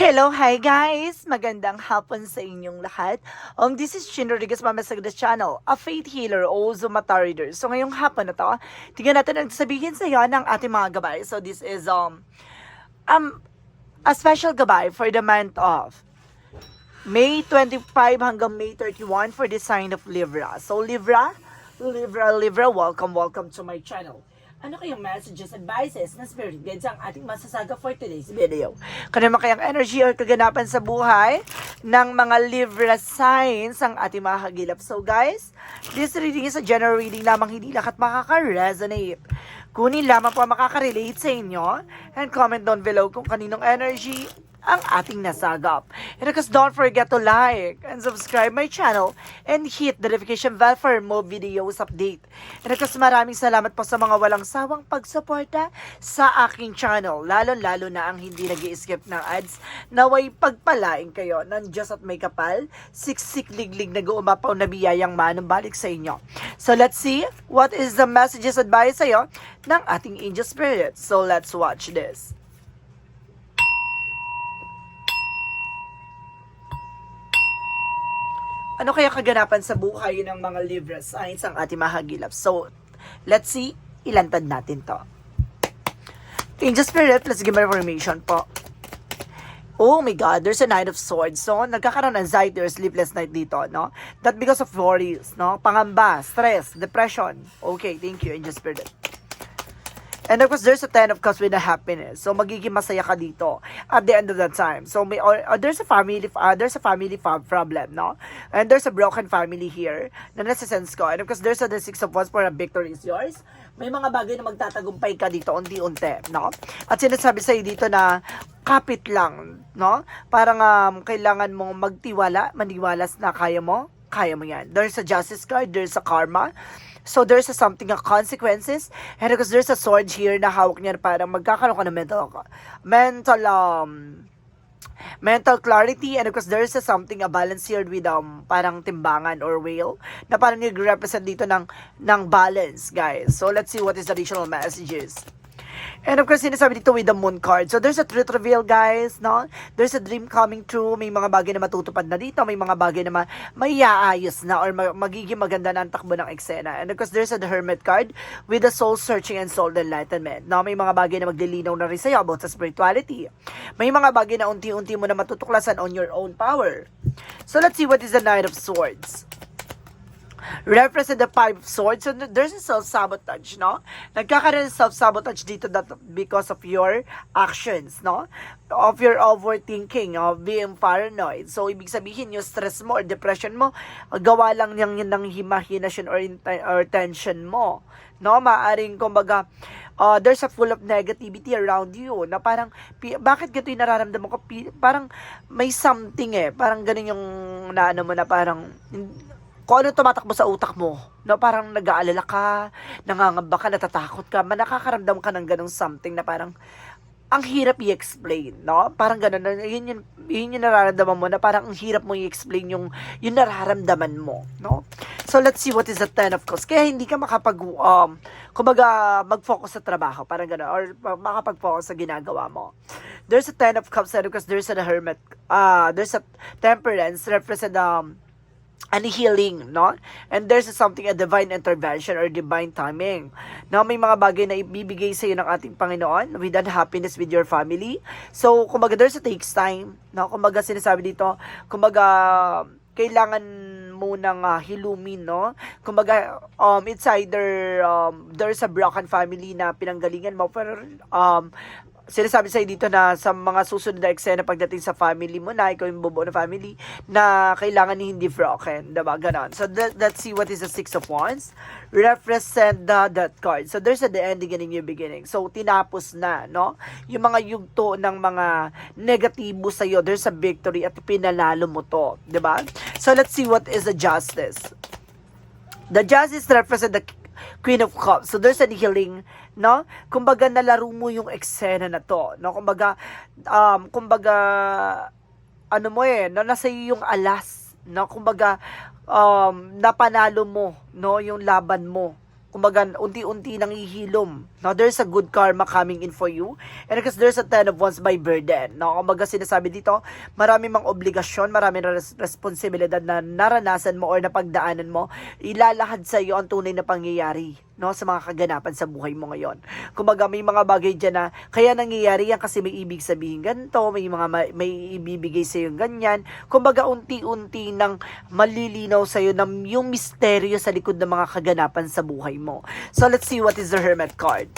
Hello, hi guys! Magandang hapon sa inyong lahat. Um, this is Shin Rodriguez Mama sa channel, a faith healer o Zumata reader. So ngayong hapon na to, tingnan natin ang sabihin sa iyo ng ating mga gabay. So this is um, um, a special gabay for the month of May 25 hanggang May 31 for the sign of Libra. So Libra, Libra, Libra, welcome, welcome to my channel. Ano kayong messages, advices na spirit guides ang ating masasaga for today's video? Kano naman kayang energy or kaganapan sa buhay ng mga Libra signs ang ating mga hagilap. So guys, this reading is a general reading lamang hindi lahat makaka-resonate. Kunin lamang po makaka-relate sa inyo and comment down below kung kaninong energy ang ating nasagap. And of course, don't forget to like and subscribe my channel and hit the notification bell for more videos update. And of course, maraming salamat po sa mga walang sawang pagsuporta sa aking channel, lalo-lalo na ang hindi nag skip ng ads, naway pagpalain kayo ng Diyos at may kapal, siksik liglig nag-uumapaw na biyayang manong balik sa inyo. So let's see what is the messages advice sa'yo ng ating angel spirit. So let's watch this. Ano kaya kaganapan sa buhay ng mga Libra signs ang ating mahagilap? So, let's see, ilantad natin to. Angel Spirit, let's give more information po. Oh my God, there's a Knight of Swords. So, nagkakaroon ng anxiety or sleepless night dito, no? That because of worries, no? Pangamba, stress, depression. Okay, thank you, Angel Spirit. And of course, there's a ten of cups with a happiness. So, magiging masaya ka dito at the end of that time. So, may, or, or there's a family, uh, there's a family fa- problem, no? And there's a broken family here na nasa sense ko. And of course, there's a the six of wands for a victory is yours. May mga bagay na magtatagumpay ka dito unti-unti, no? At sinasabi sa'yo dito na kapit lang, no? Parang um, kailangan mong magtiwala, maniwalas na kaya mo, kaya mo yan. There's a justice card, there's a karma, So there's a something of consequences. And because there's a sword here na hawak niya parang magkakaroon ka ng mental, mental, um, mental clarity. And of course there's a something a balance here with um parang timbangan or whale na parang nag-represent dito ng ng balance guys. So let's see what is the additional messages And of course, sinasabi dito with the moon card. So, there's a truth reveal, guys, no? There's a dream coming true. May mga bagay na matutupad na dito. May mga bagay na ma may na or ma- magiging maganda na ang takbo ng eksena. And of course, there's a the hermit card with the soul searching and soul enlightenment. No? May mga bagay na maglilinaw na rin sa'yo about sa spirituality. May mga bagay na unti-unti mo na matutuklasan on your own power. So, let's see what is the Knight of Swords represent the five of swords. So there's a self-sabotage, no? Nagkakaroon ng self-sabotage dito that because of your actions, no? Of your overthinking, of being paranoid. So, ibig sabihin, yung stress mo or depression mo, gawa lang yung, yung ng imagination or, or tension mo. No? Maaring, kumbaga, uh, there's a full of negativity around you na parang, bakit ganito yung nararamdaman ko? Parang may something eh. Parang ganun yung naano mo na parang, kung ano tumatakbo sa utak mo, no, parang nag-aalala ka, nangangamba ka, natatakot ka, man nakakaramdam ka ng ganong something na parang, ang hirap i-explain, no? Parang ganun, yun yung, yun yung nararamdaman mo na parang ang hirap mo i-explain yung, yung nararamdaman mo, no? So, let's see what is the Ten of Cups. Kaya hindi ka makapag, um, kumbaga, mag-focus sa trabaho, parang gano'n, or makapag-focus sa ginagawa mo. There's a Ten of Cups because there's a Hermit, uh, there's a Temperance, represent, um, and healing, no? And there's something, a divine intervention or divine timing. Now, may mga bagay na ibibigay sa iyo ng ating Panginoon with happiness with your family. So, kumbaga, there's a takes time, no? Kumbaga, sinasabi dito, kumbaga, kailangan mo nang uh, hilumin, no? Kumbaga, um, it's either um, there's a broken family na pinanggalingan mo, pero um, sinasabi sa'yo dito na sa mga susunod na eksena pagdating sa family mo na, ikaw yung bubuo na family, na kailangan ni hindi broken, diba? Ganon. So, that, let's see what is the Six of Wands. Represent the, that card. So, there's a the ending and a new beginning. So, tinapos na, no? Yung mga yugto ng mga negatibo sa'yo, there's a victory at pinalalo mo to, diba? So, let's see what is the justice. The justice represent the Queen of Cups. So there's an healing, no? Kumbaga nalaro mo yung eksena na to, no? Kumbaga um kumbaga ano mo eh, no? nasa iyo yung alas, no? Kumbaga um napanalo mo, no, yung laban mo, kumbaga, unti-unti nang ihilom. No, there's a good karma coming in for you. And because there's a ten of wands by burden. No, kumbaga sinasabi dito, marami mang obligasyon, marami na res- responsibilidad na naranasan mo or napagdaanan mo, ilalahad sa iyo ang tunay na pangyayari no sa mga kaganapan sa buhay mo ngayon. Kumbaga may mga bagay diyan na kaya nangyayari yan kasi may ibig sabihin ganito, may mga ma- may ibibigay sa iyo ganyan. Kumbaga unti-unti nang malilinaw sa iyo ng yung misteryo sa likod ng mga kaganapan sa buhay mo. So let's see what is the Hermit card.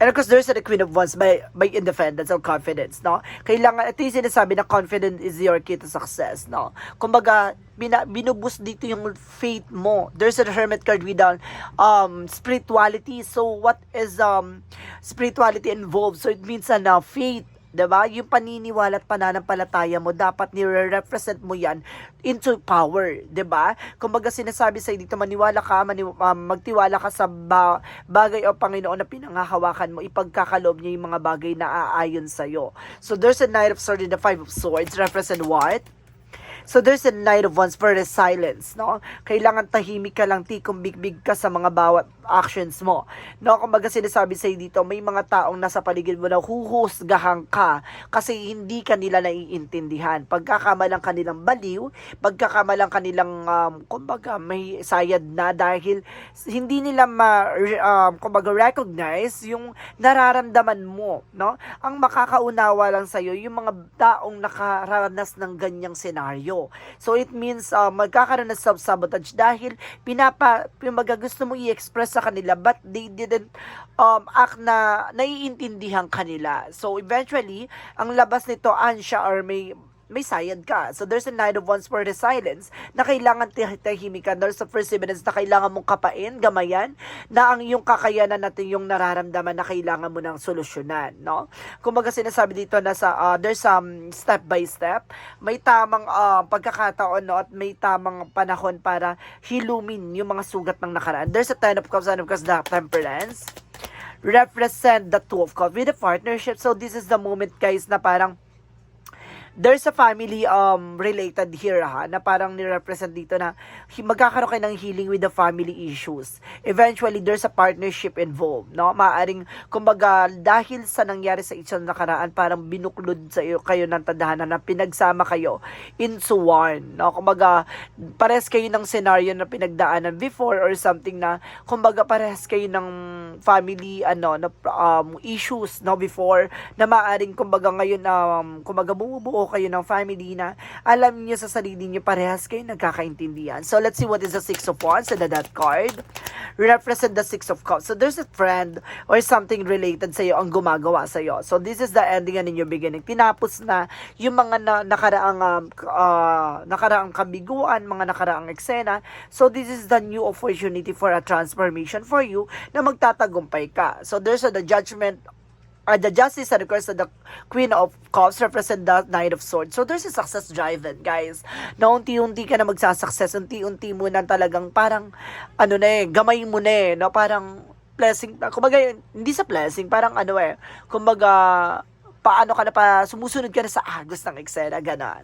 And of course, there's the Queen of Wands by, by independence or confidence, no? Kailangan, ito yung sinasabi na confidence is your key to success, no? Kumbaga, bina, binubus dito yung faith mo. There's a Hermit card with um, spirituality. So, what is um, spirituality involved? So, it means uh, na faith, 'di ba? Yung paniniwala at pananampalataya mo, dapat nire-represent mo 'yan into power, 'di ba? Kumbaga sinasabi sa dito maniwala ka, mani, um, magtiwala ka sa ba, bagay o Panginoon na pinanghahawakan mo, ipagkakaloob niya yung mga bagay na aayon sa iyo. So there's a Knight of Swords and the Five of Swords represent what? So there's a night of wands for the silence, no? Kailangan tahimik ka lang, tikong big-big ka sa mga bawat actions mo. No, kumbaga sinasabi sa dito, may mga taong nasa paligid mo na huhusgahan ka kasi hindi ka nila naiintindihan. Pagkakamalang kanilang baliw, pagkakamalang kanilang um, kumbaga may sayad na dahil hindi nila ma um, kumbaga recognize yung nararamdaman mo, no? Ang makakaunawa lang sa yung mga taong nakaranas ng ganyang senaryo. So it means uh, magkakaroon ng self-sabotage dahil pinapa kumbaga gusto mo i-express sa kanila but they didn't um, act na naiintindihan kanila. So eventually, ang labas nito ansya or may may sayad ka. So there's a night of wands for the silence na kailangan tah- tahimikan. There's a perseverance na kailangan mong kapain, gamayan, na ang iyong kakayanan natin yung nararamdaman na kailangan mo ng solusyonan, no? Kumbaga sinasabi dito na sa uh, there's some step by step, may tamang uh, pagkakataon no, at may tamang panahon para hilumin yung mga sugat ng nakaraan. There's a ten of cups and of course the temperance represent the two of cups with a partnership. So this is the moment guys na parang there's a family um related here ha na parang ni-represent dito na magkakaroon kayo ng healing with the family issues. Eventually there's a partnership involved, no? Maaring kumbaga dahil sa nangyari sa isang nakaraan parang binuklod sa iyo kayo ng tadhana na pinagsama kayo into one, no? Kumbaga pares kayo ng scenario na pinagdaanan before or something na kumbaga pares kayo ng family ano na um, issues no before na maaring kumbaga ngayon um, kumbaga bumubuo kayo ng family na alam niyo sa sarili niyo parehas kayo nagkakaintindihan. So let's see what is the Six of Wands and the that card. Represent the Six of Cups. So there's a friend or something related sa iyo ang gumagawa sa iyo. So this is the ending and your beginning. Tinapos na yung mga na, nakaraang um, uh, nakaraang kabiguan, mga nakaraang eksena. So this is the new opportunity for a transformation for you na magtatagumpay ka. So there's a, the judgment uh, the justice and of course the queen of cups represent the knight of swords. So there's a success driven, guys. Na unti-unti ka na magsasuccess, unti-unti mo na talagang parang ano na eh, gamay mo na eh, no? Parang blessing, kumbaga hindi sa blessing, parang ano eh, kumbaga paano ka na pa, sumusunod ka na sa agos ng eksena, ganon.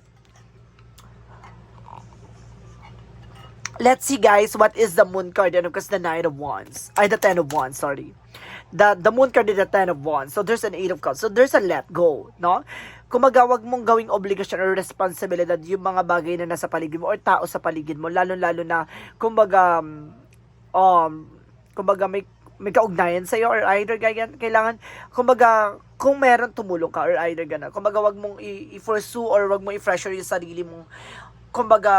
Let's see guys, what is the moon card and of course the nine of wands. Ay, the ten of wands, sorry. The, the moon card is the ten of wands. So there's an eight of cups. So there's a let go, no? Kumaga, wag mong gawing obligasyon or responsibilidad yung mga bagay na nasa paligid mo or tao sa paligid mo. Lalo-lalo na, kumbaga, um, um, kumbaga may may kaugnayan sa or either ganyan kailangan kumbaga kung meron tumulong ka or either gana kumbaga wag mong i-pursue or wag mong i-pressure yung sarili mong kumbaga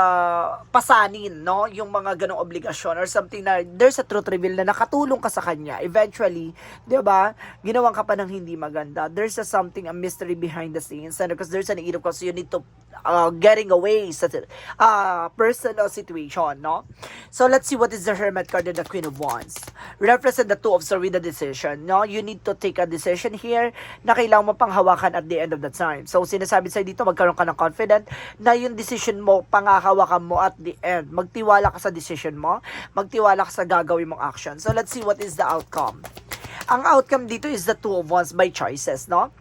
pasanin no? Yung mga ganong obligasyon or something na there's a truth reveal na nakatulong ka sa kanya. Eventually 'di ba? Ginawan ka pa ng hindi maganda. There's a something a mystery behind the scenes. And because there's an eight of you need to uh, getting away sa uh, personal situation no? So let's see what is the hermit card and the queen of wands. Represent the two of swords with the decision no? You need to take a decision here na kailangan mo pang hawakan at the end of the time. So sinasabi sa dito magkaroon ka ng confident na yung decision mo pangahawakan mo at the end magtiwala ka sa decision mo magtiwala ka sa gagawin mong action. So let's see what is the outcome. Ang outcome dito is the two of wands by choices no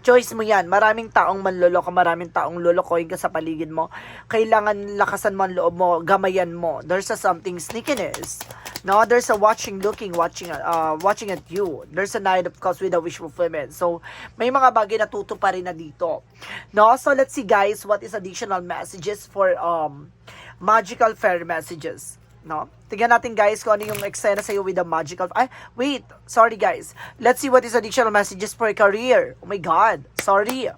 Choice mo yan. Maraming taong manloloko, maraming taong lolokohin ka sa paligid mo. Kailangan lakasan mo ang loob mo, gamayan mo. There's a something sneakiness. No, there's a watching, looking, watching, uh, watching at you. There's a night of course with a wish fulfillment. So, may mga bagay na tutupa rin na dito. No, so let's see guys, what is additional messages for um magical fairy messages. No? Tingnan natin guys kung ano yung eksena sa'yo with the magical... Ay, wait. Sorry guys. Let's see what is additional messages for career. Oh my God. Sorry.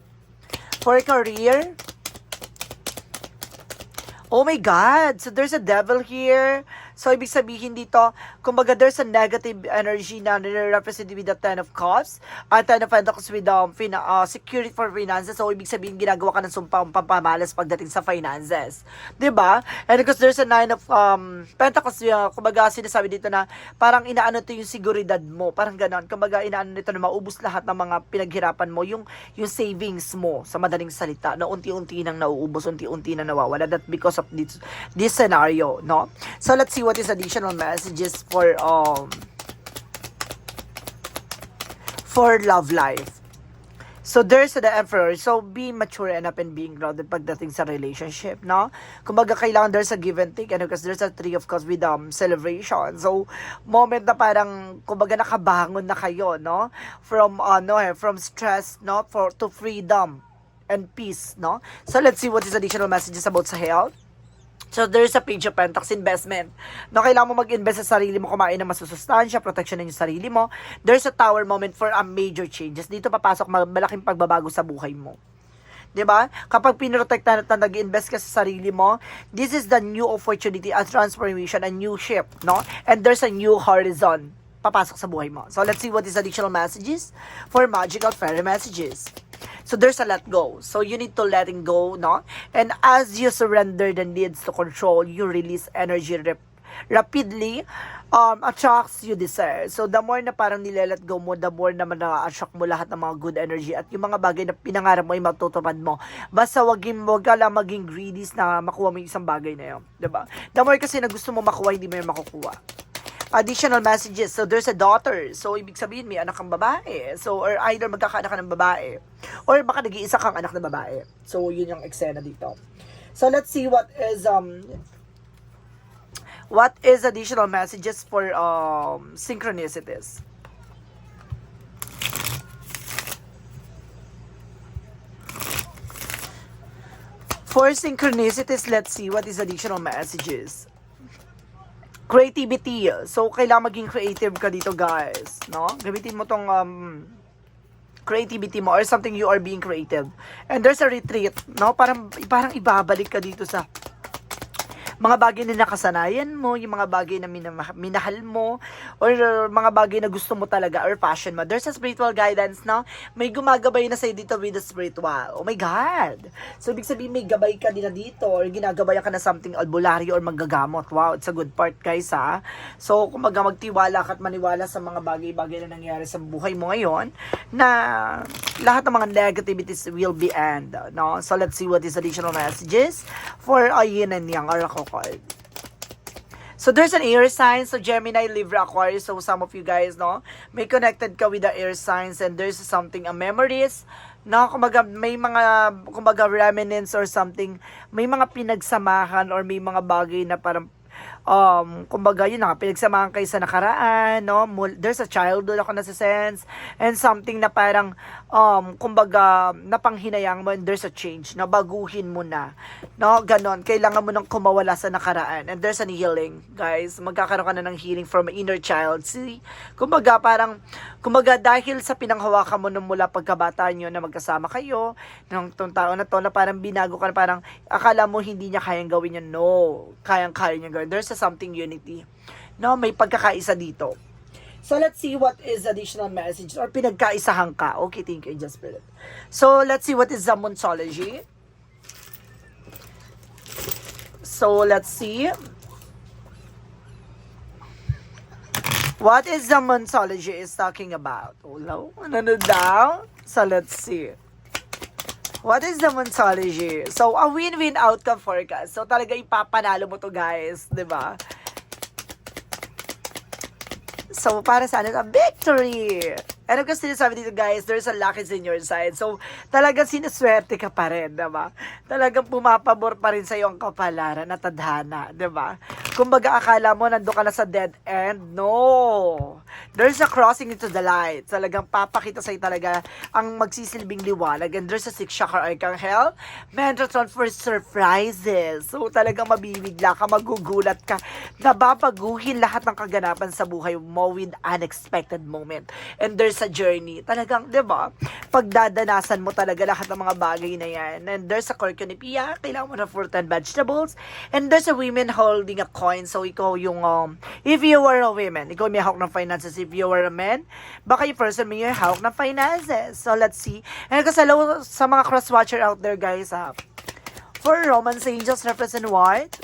For career. Oh my God. So there's a devil here. So ibig sabihin dito, kumbaga there's a negative energy na represented with the Ten of Cups. At Ten of Pentacles with um, fina- uh, security for finances. So ibig sabihin ginagawa ka ng sumpang pampamalas pagdating sa finances. ba? And because there's a Nine of um, Pentacles, uh, kumbaga sinasabi dito na parang inaano to yung seguridad mo. Parang ganon. Kumbaga inaano nito na maubos lahat ng mga pinaghirapan mo. Yung, yung savings mo sa madaling salita na unti-unti nang nauubos, unti-unti na nawawala. That because of this, this scenario, no? So let's see what is additional messages for um for love life. So there's the emperor. So be mature enough and being grounded pagdating sa relationship, no? Kumbaga kailangan there's a give and take ano because there's a three of course with um celebration. So moment na parang kumbaga nakabangon na kayo, no? From ano eh, from stress, no? For to freedom and peace, no? So let's see what is additional messages about sa health. So, there's a page of Pentax investment. No, kailangan mo mag-invest sa sarili mo, kumain ng masusustansya, protection ng sarili mo. There's a tower moment for a major changes. Dito papasok ma- malaking pagbabago sa buhay mo. 'di ba? Kapag pinrotektahan at nag-invest ka sa sarili mo, this is the new opportunity, a transformation, a new shift, no? And there's a new horizon papasok sa buhay mo. So let's see what is additional messages for magical fairy messages. So there's a let go. So you need to letting go, no? And as you surrender the needs to control, you release energy rep- rapidly um, attracts you desire. So the more na parang nilelet go mo, the more naman na-attract mo lahat ng mga good energy at yung mga bagay na pinangarap mo ay matutupad mo. Basta wag, wag ka lang maging greedy na makuha mo yung isang bagay na yun. 'di ba? The more kasi na gusto mo makuha, hindi mo yung makukuha additional messages. So, there's a daughter. So, ibig sabihin, may anak kang babae. So, or either magkakaanak ka ng babae. Or baka nag-iisa kang anak na babae. So, yun yung eksena dito. So, let's see what is, um, what is additional messages for, um, synchronicities. For synchronicities, let's see what is additional messages creativity. So, kailangan maging creative ka dito, guys. No? Gamitin mo tong um, creativity mo or something you are being creative. And there's a retreat, no? Parang, parang ibabalik ka dito sa mga bagay na nakasanayan mo, yung mga bagay na minahal mo, or mga bagay na gusto mo talaga, or passion mo. There's a spiritual guidance, no? May gumagabay na sa'yo dito with the spiritual. Oh my God! So, ibig sabihin, may gabay ka din dito, or ginagabayan ka na something albularyo or manggagamot. Wow, it's a good part, guys, ha? So, kumaga magtiwala ka at maniwala sa mga bagay-bagay na nangyari sa buhay mo ngayon, na lahat ng mga negativities will be end, no? So, let's see what is additional messages for a and yang oracle card. So there's an air sign, so Gemini, Libra, Aquarius, so some of you guys, no, may connected ka with the air signs and there's something, a memories, no, kumbaga may mga, kumbaga remnants or something, may mga pinagsamahan or may mga bagay na parang um, kumbaga, yun na, pinagsamahan kayo sa nakaraan, no? There's a childhood ako na sa sense, and something na parang, um, kumbaga, napanghinayang mo, and there's a change, na baguhin mo na, no? Ganon, kailangan mo nang kumawala sa nakaraan, and there's an healing, guys, magkakaroon ka na ng healing from inner child, see? Kumbaga, parang, kumbaga, dahil sa pinanghawakan mo nung mula pagkabata nyo na magkasama kayo, ng tong tao na to, na parang binago ka na parang, akala mo hindi niya kayang gawin yun, no, kayang-kaya niya gawin, there's a something unity. No, may pagkakaisa dito. So, let's see what is additional message or pinagkaisahan ka. Okay, thank you, Angel Spirit. So, let's see what is the Monsology. So, let's see. What is the Monsology is talking about? Hello? Ano daw? So, let's see. What is the Monsology? So, a win-win outcome forecast. So, talaga ipapanalo mo to guys. ba? So, para sa ano? Victory! Of course, sinasabi dito guys, there's a luck is in your side. So, talagang sinuswerte ka pa rin, diba? Talagang pumapabor pa rin sa'yo ang kapalaran at tadhana, diba? Kumbaga, akala mo nando ka na sa dead end. No! There's a crossing into the light. Talagang papakita sa'yo talaga ang magsisilbing liwanag. And there's a six chakra archangel. Metatron for surprises. So, talagang mabibigla ka, magugulat ka. Nababaguhin lahat ng kaganapan sa buhay mo with unexpected moment. And there's a journey. Talagang, di ba? Pagdadanasan mo talaga lahat ng mga bagay na yan. And there's a corconipia. Kailangan mo ng fruit and vegetables. And there's a women holding a coin. So, ikaw yung, um, if you were a woman, ikaw may hawak ng finances. If you were a man, baka yung person may hawak ng finances. So, let's see. And kasi sa mga cross-watcher out there, guys, ha. For romance angels represent what?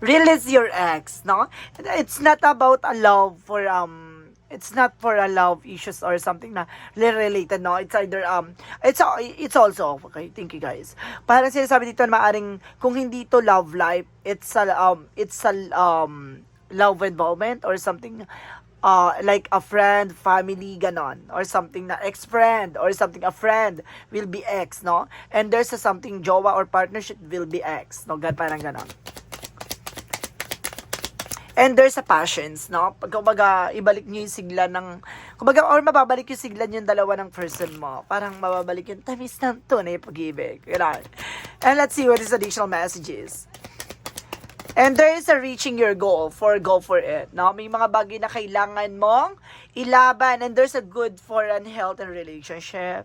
release your ex, no? It's not about a love for um it's not for a love issues or something na related, no? It's either um it's it's also okay, thank you guys. Parang sinasabi dito na maaring kung hindi to love life, it's a um it's a um love involvement or something uh, like a friend, family, ganon. Or something na ex-friend, or something a friend will be ex, no? And there's a something jowa or partnership will be ex, no? Gan, parang ganon. And there's a passions, no? Pag kumbaga, ibalik nyo yung sigla ng, kumbaga, or mababalik yung sigla yung dalawa ng person mo. Parang mababalik yung tamis ng tunay pag-ibig. Ganun. And let's see what is additional messages. And there is a reaching your goal for go for it. No? May mga bagay na kailangan mong ilaban and there's a good for health and relationship.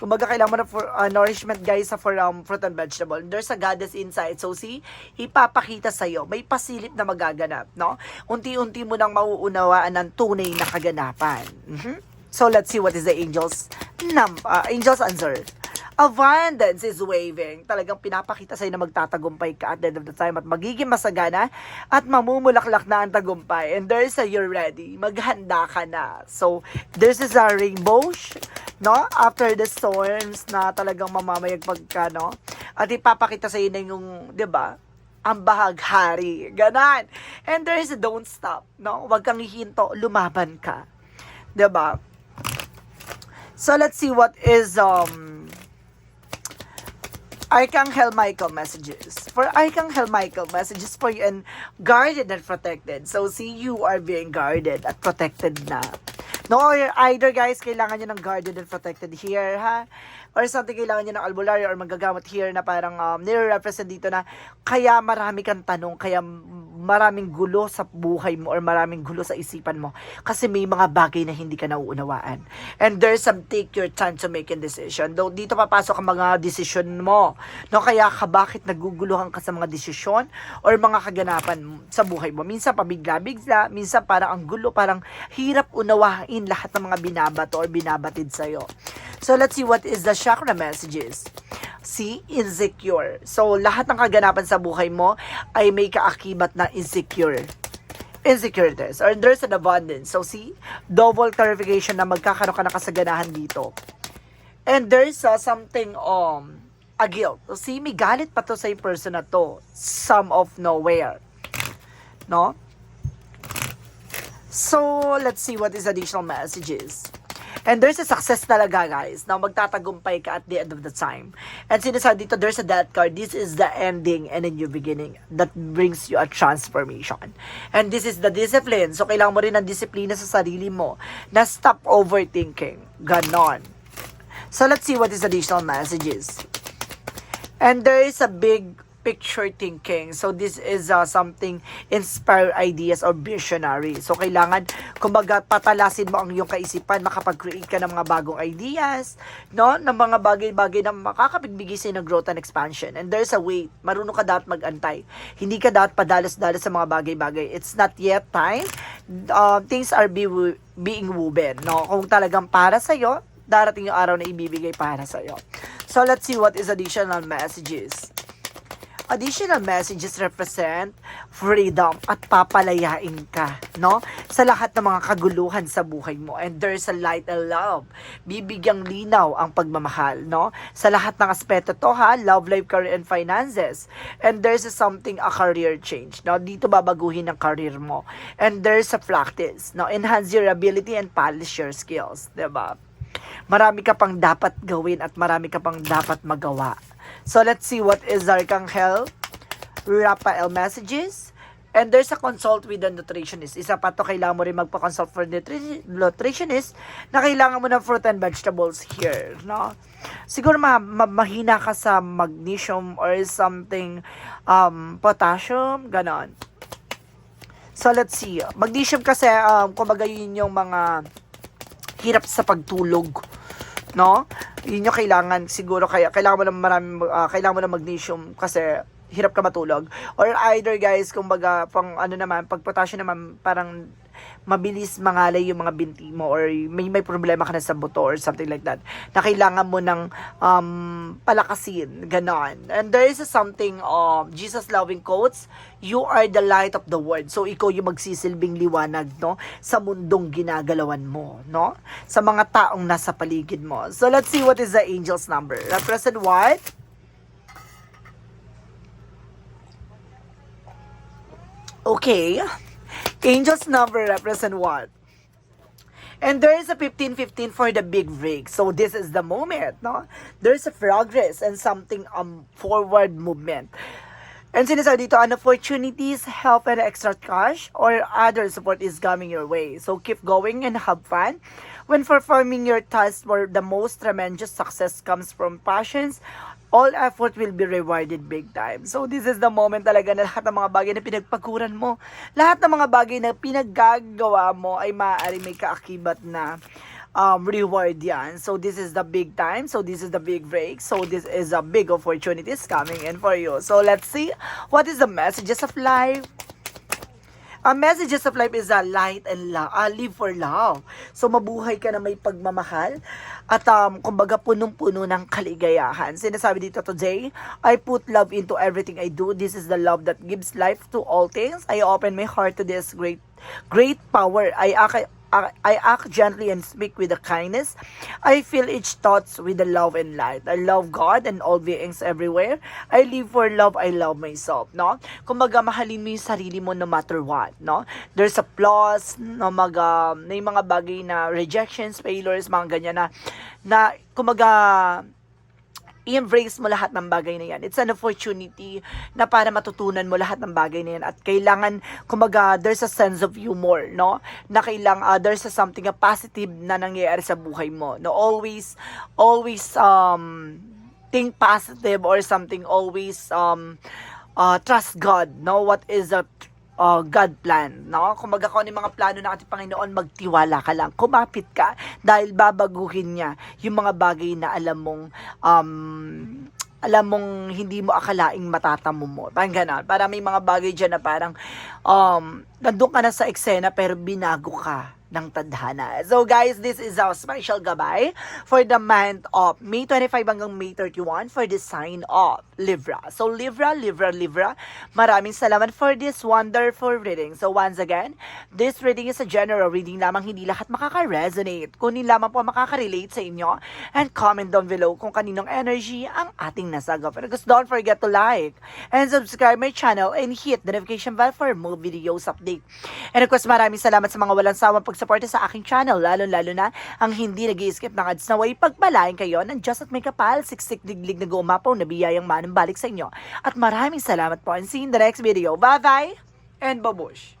Kumbaga, kailangan mo na for uh, nourishment, guys, sa for um, fruit and vegetable. There's a goddess inside. So, see, ipapakita sa'yo. May pasilip na magaganap, no? Unti-unti mo nang mauunawaan ng tunay na kaganapan. Mhm. So, let's see what is the angel's, num- uh, angel's answer. Abundance is waving. Talagang pinapakita sa'yo na magtatagumpay ka at the end of the time at magiging masagana at mamumulaklak na ang tagumpay. And there's a you're ready. Maghanda ka na. So, this is a rainbow, no? After the storms na talagang mamamayagpag ka, no? At ipapakita sa'yo na yung, di ba? ang bahaghari. Ganon. And there is a don't stop, no? Huwag kang hihinto, lumaban ka. 'Di ba? So let's see what is um Archangel Michael messages. For Archangel Michael messages for you and guarded and protected. So see, you are being guarded at protected na. No, either guys, kailangan nyo ng guarded and protected here, ha? Or something, kailangan nyo ng albularyo or magagamot here na parang um, nire-represent dito na kaya marami kang tanong, kaya maraming gulo sa buhay mo or maraming gulo sa isipan mo kasi may mga bagay na hindi ka nauunawaan. And there's some take your time to make a decision. Though dito papasok ang mga decision mo. No, kaya ka bakit naguguluhan ka sa mga desisyon or mga kaganapan sa buhay mo. Minsan pabigla-bigla, minsan parang ang gulo, parang hirap unawain lahat ng mga binabato or binabatid sa'yo. So let's see what is the chakra messages. See, insecure. So, lahat ng kaganapan sa buhay mo ay may kaakibat na insecure. Insecurities. Or there's an abundance. So, see, double clarification na magkakaroon ka ng kasaganahan dito. And there's uh, something, um, a guilt. So, see, may galit pa to sa yung person na to. Some of nowhere. No? So, let's see what is additional messages. And there's a success talaga, guys, na magtatagumpay ka at the end of the time. And sinasabi dito, there's a death card. This is the ending and a new beginning that brings you a transformation. And this is the discipline. So, kailangan mo rin ng disiplina sa sarili mo na stop overthinking. Ganon. So, let's see what is additional messages. And there is a big picture thinking. So, this is uh, something inspire ideas or visionary. So, kailangan, kumbaga, patalasin mo ang iyong kaisipan, makapag-create ka ng mga bagong ideas, no? Ng mga bagay-bagay na makakapigbigay sa'yo ng growth and expansion. And there's a way. Marunong ka dapat mag-antay. Hindi ka dapat padalos-dalos sa mga bagay-bagay. It's not yet time. Uh, things are be being woven, no? Kung talagang para sa'yo, darating yung araw na ibibigay para sa'yo. So, let's see what is additional messages. Additional messages represent freedom at papalayain ka, no? Sa lahat ng mga kaguluhan sa buhay mo. And there's a light and love. Bibigyang linaw ang pagmamahal, no? Sa lahat ng aspeto to, ha? Love, life, career, and finances. And there's a something, a career change, no? Dito babaguhin ang career mo. And there's a practice, no? Enhance your ability and polish your skills, 'di ba? Marami ka pang dapat gawin at marami ka pang dapat magawa. So let's see what is Arcangel Raphael messages. And there's a consult with the nutritionist. Isa pa to, kailangan mo rin magpa-consult for nutri- nutritionist na kailangan mo ng fruit and vegetables here, no? Siguro ma- ma- mahina ka sa magnesium or something, um, potassium, ganon. So let's see. Magnesium kasi, um, kumbaga yun yung mga hirap sa pagtulog no? Yun yung kailangan siguro kaya kailangan mo ng maraming ah, kailangan mo ng magnesium kasi hirap ka matulog. Or either guys, kumbaga pang ano naman, pag potassium naman parang mabilis mangalay yung mga binti mo or may may problema ka na sa buto or something like that na kailangan mo ng um, palakasin, ganon. And there is a something of Jesus loving quotes, you are the light of the world. So ikaw yung magsisilbing liwanag, no? Sa mundong ginagalawan mo, no? Sa mga taong nasa paligid mo. So let's see what is the angel's number. Represent what? Okay. Angel's number represent what? And there is a 15-15 for the big break. So this is the moment, no? There's a progress and something um forward movement. And sinasabi dito, an opportunities, help, and extra cash or other support is coming your way. So keep going and have fun. When performing your task for the most tremendous success comes from passions, all effort will be rewarded big time. So this is the moment talaga na lahat ng mga bagay na pinagpaguran mo, lahat ng mga bagay na pinaggagawa mo ay maaari may kaakibat na um, reward yan. So this is the big time. So this is the big break. So this is a big opportunities coming in for you. So let's see what is the messages of life. Ang messages of life is a light and love, uh, live for love. So mabuhay ka na may pagmamahal at um, kumbaga punong-puno ng kaligayahan. Sinasabi dito today, I put love into everything I do. This is the love that gives life to all things. I open my heart to this great great power. I act, I act gently and speak with the kindness. I feel each thoughts with the love and light. I love God and all beings everywhere. I live for love. I love myself, no? Kumbaga, mahalin mo yung sarili mo no matter what, no? There's a flaws, no, mga, may mga bagay na rejections, failures, mga ganyan na, na, kumbaga, i-embrace mo lahat ng bagay na yan. It's an opportunity na para matutunan mo lahat ng bagay na yan. At kailangan, kumaga, there's a sense of humor, no? Na kailang, uh, there's a something, a positive na nangyayari sa buhay mo. No? Always, always, um, think positive or something. Always, um, uh, trust God, no? What is the uh, God plan, no? Kung kung ano yung mga plano ng ating Panginoon, magtiwala ka lang. Kumapit ka dahil babaguhin niya yung mga bagay na alam mong um, alam mong hindi mo akalaing matatamo mo. Parang ganon. Para may mga bagay dyan na parang um, nandun ka na sa eksena pero binago ka ng tadhana. So guys, this is our special gabay for the month of May 25 hanggang May 31 for the sign of Libra. So Libra, Libra, Libra, maraming salamat for this wonderful reading. So once again, this reading is a general reading lamang, hindi lahat makaka-resonate. Kunin lamang po makaka-relate sa inyo and comment down below kung kaninong energy ang ating nasagap. And guys, don't forget to like and subscribe my channel and hit the notification bell for more videos update. And of course, maraming salamat sa mga walang sawang pagsuporta sa aking channel, lalo-lalo na ang hindi nag skip ng ads na way pagpalain kayo ng Diyos at may kapal, siksik diglig na gumapaw na biyayang manang sa inyo. At maraming salamat po and see you in the next video. Bye-bye and babush!